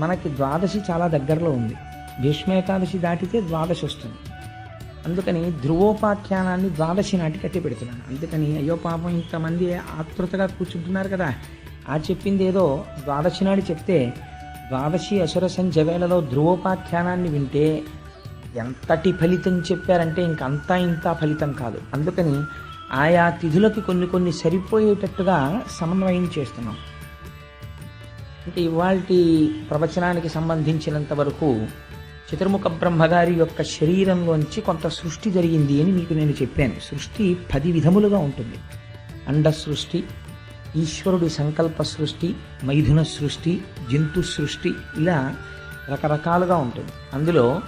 మనకి ద్వాదశి చాలా దగ్గరలో ఉంది. భీష్మేకాదశి దాటితే ద్వాదశి వస్తుంది. అందుకని ధ్రువోపాఖ్యానాన్ని ద్వాదశి నాటి కట్టి పెడుతున్నాను. అందుకని అయ్యో పాపం ఇంతమంది ఆతృతగా కూర్చుంటున్నారు కదా. ఆ చెప్పింది ఏదో ద్వాదశి నాడు చెప్తే ద్వాదశి అసుర సంజవేళలో ధ్రువోపాఖ్యానాన్ని వింటే ఎంతటి ఫలితం చెప్పారంటే ఇంకంతా ఇంత ఫలితం కాదు. అందుకని ఆయా తిథులకి కొన్ని కొన్ని సరిపోయేటట్టుగా సమన్వయం చేస్తున్నాం. అంటే ఇవాళ ప్రవచనానికి సంబంధించినంత వరకు చతుర్ముఖ బ్రహ్మగారి యొక్క శరీరంలోంచి కొంత సృష్టి జరిగింది అని మీకు నేను చెప్పాను. సృష్టి పది విధములుగా ఉంటుంది. అండ సృష్టి ఈశ్వరుడి సంకల్ప సృష్టి మైథున సృష్టి జంతు సృష్టి ఇలా రకరకాలుగా ఉంటుంది. అందులో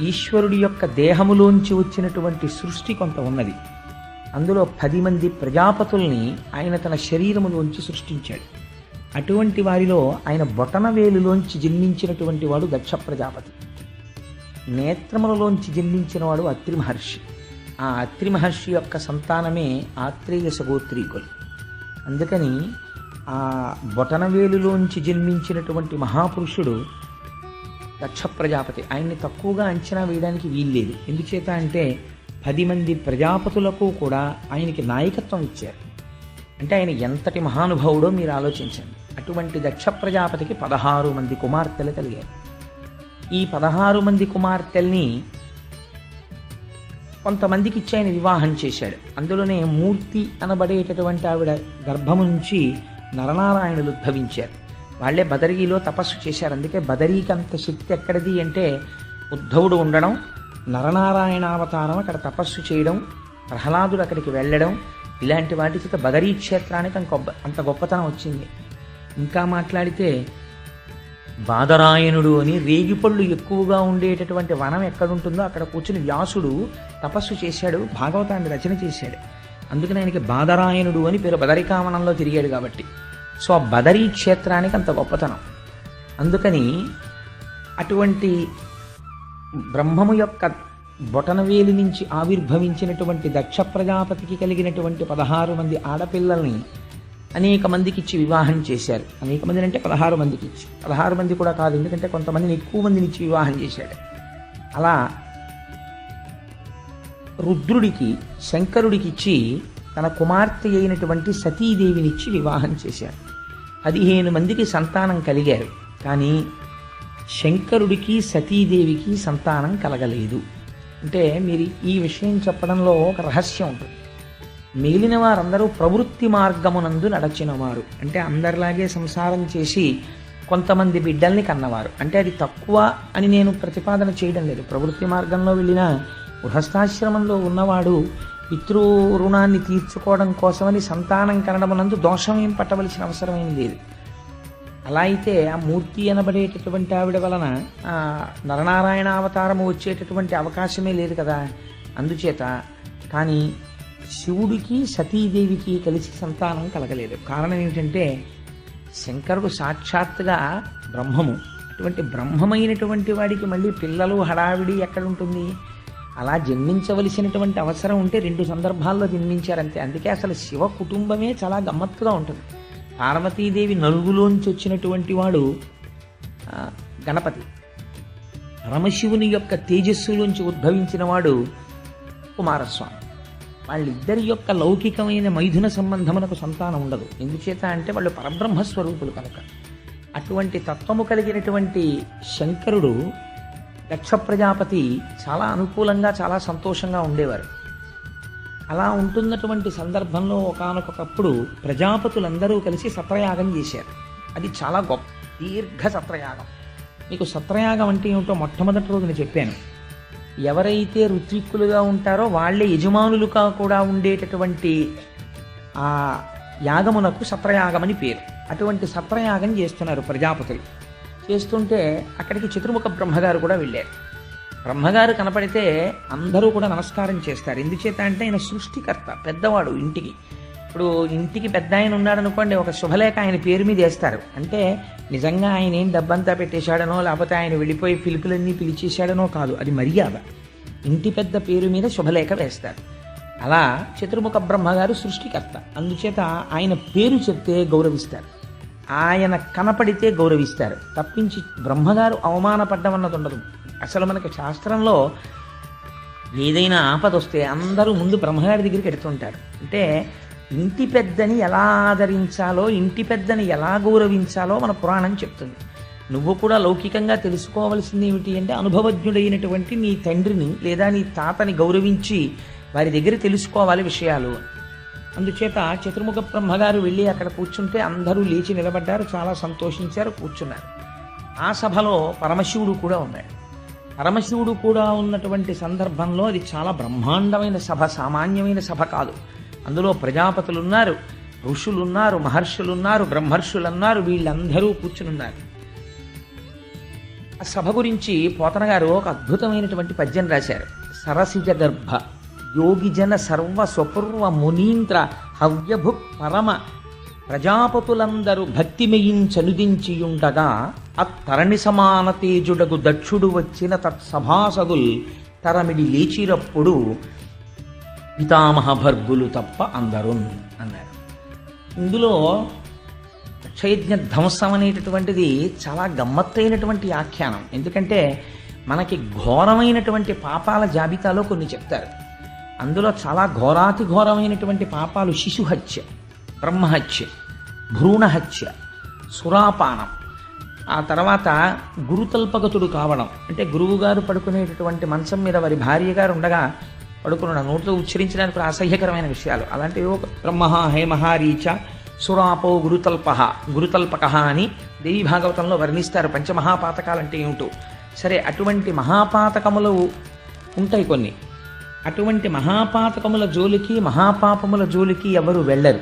ఈశ్వరుడి యొక్క దేహములోంచి వచ్చినటువంటి సృష్టి కొంత ఉన్నది. అందులో పది మంది ప్రజాపతుల్ని ఆయన తన శరీరములోంచి సృష్టించాడు. అటువంటి వారిలో ఆయన బొటనవేలులోంచి జన్మించినటువంటి వాడు దక్ష ప్రజాపతి. నేత్రములలోంచి జన్మించిన వాడు అత్రి మహర్షి. ఆ అత్రి మహర్షి యొక్క సంతానమే ఆత్రేయ సగోత్రీకులు అందుకని ఆ బొటనవేలులోంచి జన్మించినటువంటి మహాపురుషుడు దక్ష ప్రజాపతి. ఆయన్ని తక్కువగా అంచనా వేయడానికి వీల్లేదు. ఎందుచేత అంటే పది మంది ప్రజాపతులకు కూడా ఆయనకి నాయకత్వం ఇచ్చారు. అంటే ఆయన ఎంతటి మహానుభావుడో మీరు ఆలోచించండి. అటువంటి దక్ష ప్రజాపతికి పదహారు మంది కుమార్తెలు కలిగారు. ఈ పదహారు మంది కుమార్తెల్ని కొంతమందికి ఇచ్చి ఆయన వివాహం చేశాడు. అందులోనే మూర్తి అనబడేటటువంటి ఆవిడ గర్భము నుంచి నరనారాయణులు ఉద్భవించారు. వాళ్ళే బదరీలో తపస్సు చేశారు. అందుకే బదరీకి అంత శక్తి ఎక్కడిది అంటే ఉద్ధవుడు ఉండడం నరనారాయణావతారం అక్కడ తపస్సు చేయడం ప్రహ్లాదుడు అక్కడికి వెళ్ళడం ఇలాంటి వాటి చేత బదరీ క్షేత్రానికి గొప్ప అంత గొప్పతనం వచ్చింది. ఇంకా మాట్లాడితే బాదరాయణుడు అని రేగిపళ్ళు ఎక్కువగా ఉండేటటువంటి వనం ఎక్కడుంటుందో అక్కడ కూర్చుని వ్యాసుడు తపస్సు చేశాడు భాగవతాన్ని రచన చేశాడు. అందుకని ఆయనకి బాదరాయణుడు అని పేరు బదరికావనంలో తిరిగాడు కాబట్టి. సో ఆ బదరీ క్షేత్రానికి అంత గొప్పతనం. అందుకని అటువంటి బ్రహ్మము యొక్క బొటనవేలి నుంచి ఆవిర్భవించినటువంటి దక్ష ప్రజాపతికి కలిగినటువంటి పదహారు మంది ఆడపిల్లల్ని అనేక మందికి ఇచ్చి వివాహం చేశారు అనేక మందిని అంటే పదహారు మందికి ఇచ్చి. పదహారు మంది కూడా కాదు ఎందుకంటే కొంతమందిని ఎక్కువ మందిని ఇచ్చి వివాహం చేశాడు. అలా రుద్రుడికి శంకరుడికి ఇచ్చి తన కుమార్తె అయినటువంటి సతీదేవినిచ్చి వివాహం చేశారు పదిహేను మందికి సంతానం కలిగారు కానీ శంకరుడికి సతీదేవికి సంతానం కలగలేదు. అంటే మీరు ఈ విషయం చెప్పడంలో ఒక రహస్యం ఉంటుంది. మిగిలిన వారందరూ ప్రవృత్తి మార్గమునందు నడచినవారు. అంటే అందరిలాగే సంసారం చేసి కొంతమంది బిడ్డల్ని కన్నవారు. అంటే అది తక్కువ అని నేను ప్రతిపాదన చేయడం లేదు. ప్రవృత్తి మార్గంలో వెళ్ళిన గృహస్థాశ్రమంలో ఉన్నవాడు పితృ రుణాన్ని తీర్చుకోవడం కోసమని సంతానం కనడమునందు దోషం ఏం పట్టవలసిన అవసరం ఏం లేదు. అలా అయితే ఆ మూర్తి అనబడేటటువంటి ఆవిడ వలన నరనారాయణ అవతారము వచ్చేటటువంటి అవకాశమే లేదు కదా. అందుచేత కానీ శివుడికి సతీదేవికి కలిసి సంతానం కలగలేదు. కారణం ఏమిటంటే శంకరుడు సాక్షాత్తుగా బ్రహ్మము. అటువంటి బ్రహ్మమైనటువంటి వాడికి మళ్ళీ పిల్లలు హడావిడి ఎక్కడుంటుంది? అలా జన్మించవలసినటువంటి అవసరం ఉంటే రెండు సందర్భాల్లో జన్మించారంతే అందుకే అసలు శివ కుటుంబమే చాలా గమ్మత్తుగా ఉంటుంది. పార్వతీదేవి నలుగులోంచి వచ్చినటువంటి వాడు గణపతి. పరమశివుని యొక్క తేజస్సులోంచి ఉద్భవించిన వాడు కుమారస్వామి. వాళ్ళిద్దరి యొక్క లౌకికమైన మైథున సంబంధమునకు సంతానం ఉండదు. ఎందుచేత అంటే వాళ్ళు పరబ్రహ్మ స్వరూపులు కనుక. అటువంటి తత్వము కలిగినటువంటి శంకరుడు దక్ష ప్రజాపతి చాలా అనుకూలంగా చాలా సంతోషంగా ఉండేవారు. అలా ఉంటున్నటువంటి సందర్భంలో ఒకానొకప్పుడు ప్రజాపతులందరూ కలిసి సత్రయాగం చేశారు. అది చాలా గొప్ప దీర్ఘ సత్రయాగం. మీకు సత్రయాగం అంటే ఏమిటో మొట్టమొదటి రోజు నేను చెప్పాను. ఎవరైతే ఋత్విక్కులుగా ఉంటారో వాళ్ళే యజమానులుగా కూడా ఉండేటటువంటి ఆ యాగమునకు సత్రయాగమని పేరు. అటువంటి సత్రయాగం చేస్తున్నారు ప్రజాపతులు. చేస్తుంటే అక్కడికి చతుర్ముఖ బ్రహ్మగారు కూడా వెళ్ళారు. బ్రహ్మగారు కనపడితే అందరూ కూడా నమస్కారం చేస్తారు. ఎందుచేత అంటే ఆయన సృష్టికర్త పెద్దవాడు ఇంటికి. ఇప్పుడు ఇంటికి పెద్ద ఆయన ఉన్నాడు అనుకోండి ఒక శుభలేఖ ఆయన పేరు మీద వేస్తారు. అంటే నిజంగా ఆయన ఏం డబ్బంతా పెట్టేశాడనో లేకపోతే ఆయన వెళ్ళిపోయి పిలుపులన్నీ పిలిచేశాడనో కాదు అది మర్యాద. ఇంటి పెద్ద పేరు మీద శుభలేఖ వేస్తారు. అలా చతుర్ముఖ బ్రహ్మగారు సృష్టికర్త. అందుచేత ఆయన పేరు చెప్తే గౌరవిస్తారు. ఆయన కనపడితే గౌరవిస్తారు. తప్పించి బ్రహ్మగారు అవమానపడ్డం అన్నది ఉండదు. అసలు మనకి శాస్త్రంలో ఏదైనా ఆపద వస్తే అందరూ ముందు బ్రహ్మగారి దగ్గరికి ఎడుతుంటారు అంటే ఇంటి పెద్దని ఎలా ఆదరించాలో ఇంటి పెద్దని ఎలా గౌరవించాలో మన పురాణం చెప్తుంది. నువ్వు కూడా లౌకికంగా తెలుసుకోవలసింది ఏమిటి అంటే అనుభవజ్ఞుడైనటువంటి నీ తండ్రిని లేదా నీ తాతని గౌరవించి వారి దగ్గర తెలుసుకోవాలి విషయాలు. అందుచేత చతుర్ముఖ బ్రహ్మగారు వెళ్ళి అక్కడ కూర్చుంటే అందరూ లేచి నిలబడ్డారు చాలా సంతోషించారు కూర్చున్నారు. ఆ సభలో పరమశివుడు కూడా ఉన్నాడు. పరమశివుడు కూడా ఉన్నటువంటి సందర్భంలో అది చాలా బ్రహ్మాండమైన సభ సామాన్యమైన సభ కాదు. అందులో ప్రజాపతులున్నారు ఋషులున్నారు మహర్షులున్నారు బ్రహ్మర్షులున్నారు వీళ్ళందరూ కూర్చునున్నారు ఆ సభ గురించి పోతన గారు ఒక అద్భుతమైనటువంటి పద్యం రాశారు. సరసిజ గర్భ యోగిజన సర్వ స్వపూర్వ మునీంద్ర హవ్యభు పరమ ప్రజాపతులందరూ భక్తిమయించనుదించియుండగా అత్తరణి సమాన తేజుడగు దక్షుడు వచ్చిన తత్సభాసదుల్ తరమిడి లేచిరప్పుడు పితామహ భర్గులు తప్ప అందరు అన్నారు. ఇందులో దక్షయజ్ఞ ధ్వంసం అనేటటువంటిది చాలా గమ్మత్తైనటువంటి ఆఖ్యానం ఎందుకంటే మనకి ఘోరమైనటువంటి పాపాల జాబితాలో కొన్ని చెప్తారు. అందులో చాలా ఘోరాతి ఘోరమైనటువంటి పాపాలు శిశుహత్య బ్రహ్మహత్య భ్రూణహత్య సురాపానం. ఆ తర్వాత గురుతల్పగతుడు కావడం. అంటే గురువుగారు పడుకునేటటువంటి మంచం మీద వారి భార్య గారు ఉండగా పడుకున్న నోట్లో ఉచ్చరించడానికి కూడా అసహ్యకరమైన విషయాలు. అలాంటివి ఒక బ్రహ్మ హేమహారీచ సురాపో గురుతల్పహ గురుతల్పక అని దేవి భాగవతంలో వర్ణిస్తారు. పంచమహాపాతకాలు అంటే ఏమిటో? సరే అటువంటి మహాపాతకములు ఉంటాయి కొన్ని. అటువంటి మహాపాతకముల జోలికి మహాపాపముల జోలికి ఎవరు వెళ్ళరు.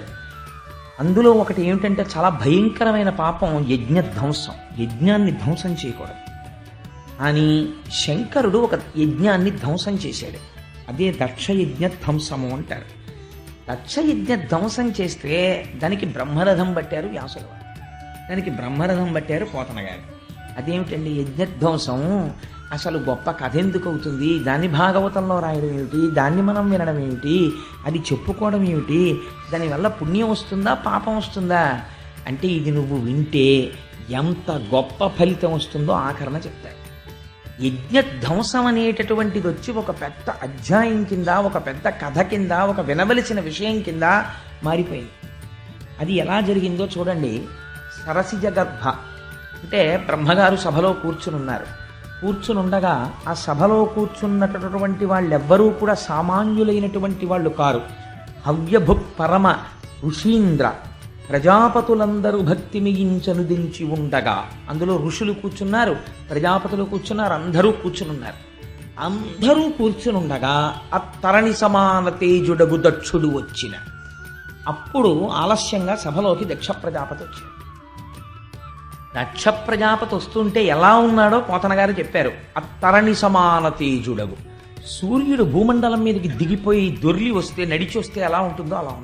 అందులో ఒకటి ఏమిటంటే చాలా భయంకరమైన పాపం యజ్ఞ ధ్వంసం యజ్ఞాన్ని ధ్వంసం చేయకూడదు. అని శంకరుడు ఒక యజ్ఞాన్ని ధ్వంసం చేశాడు. అదే దక్షయజ్ఞ ధ్వంసము అంటారు. దక్షయజ్ఞ ధ్వంసం చేస్తే దానికి బ్రహ్మరథం పట్టారు వ్యాసుల. వారు దానికి బ్రహ్మరథం పట్టారు పోతన గారు. అదేమిటండి యజ్ఞధ్వంసం అసలు గొప్ప కథ ఎందుకు అవుతుంది? దాన్ని భాగవతంలో రాయడం ఏమిటి? దాన్ని మనం వినడం ఏమిటి? అది చెప్పుకోవడం ఏమిటి? దానివల్ల పుణ్యం వస్తుందా? పాపం వస్తుందా? అంటే ఇది నువ్వు వింటే ఎంత గొప్ప ఫలితం వస్తుందో ఆకరణ చెప్తాడు యజ్ఞధ్వంసం అనేటటువంటిది వచ్చి ఒక పెద్ద అధ్యాయం కింద ఒక పెద్ద కథ కింద ఒక వినవలసిన విషయం కింద మారిపోయింది. అది ఎలా జరిగిందో చూడండి. సరసిజ గర్భ అంటే బ్రహ్మగారు సభలో కూర్చునున్నారు. కూర్చునుండగా ఆ సభలో కూర్చున్నటువంటి వాళ్ళెవ్వరూ కూడా సామాన్యులైనటువంటి వాళ్ళు కారు. హవ్యభు పరమ ఋషీంద్ర ప్రజాపతులందరూ భక్తి మిగించనుదించి ఉండగా. అందులో ఋషులు కూర్చున్నారు ప్రజాపతులు కూర్చున్నారు అందరూ కూర్చునున్నారు. అందరూ కూర్చునుండగా అత్తరణి సమాన తేజుడగు దక్షుడు వచ్చిన. అప్పుడు ఆలస్యంగా సభలోకి దక్ష ప్రజాపతి వచ్చాడు దక్ష ప్రజాపతి వస్తుంటే ఎలా ఉన్నాడో పోతనగారు చెప్పారు. అత్తరణి సమాన తేజుడగు. సూర్యుడు భూమండలం మీదకి దిగిపోయి దొర్లి వస్తే నడిచి వస్తే ఎలా ఉంటుందో అలా ఉంది